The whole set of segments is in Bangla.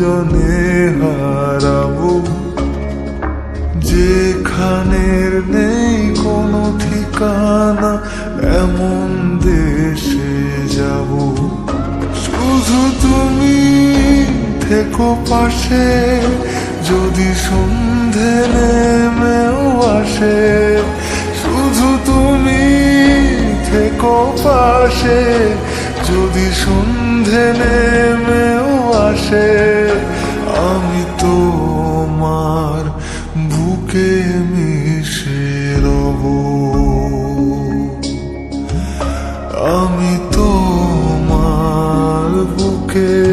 দুজনে হারাবো। যেখানের নেই কোনো ঠিকানা, এমন দেশে যাব। শুধু তুমি থেকো পাশে, যদি সন্ধে নেমেও আসে। শুধু তুমি থেকো পাশে, যদি সন্ধে নেমেও আসে। বুকে মিশে রব। আমি তোমার বুকে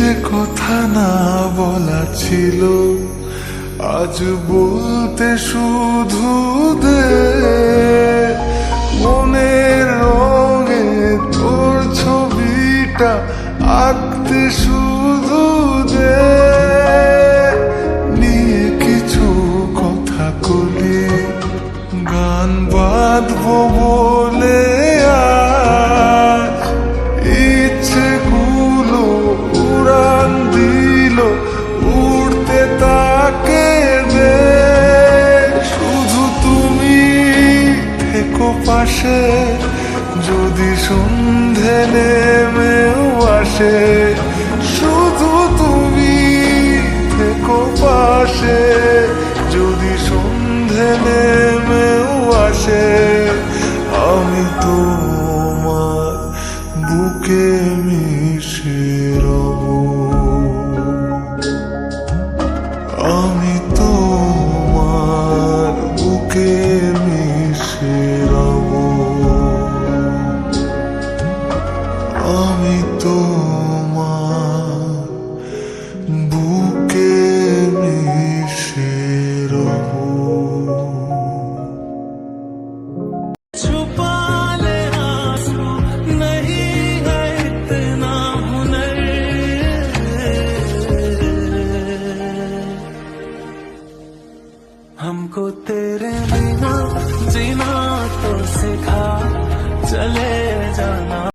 যে কথা না বলা ছিল, আজ বলতে শুধু দে। মনের রঙে তোর ছবিটা আঁকতে শুধু দে। পাশে যদি সন্ধে নেমেও আসে, শুধু তুমি থেকো পাশে, যদি সন্ধে নেমেও আসে, আমি তোমার বুকে हमको तेरे बिना जीना तो सिखा चले जाना।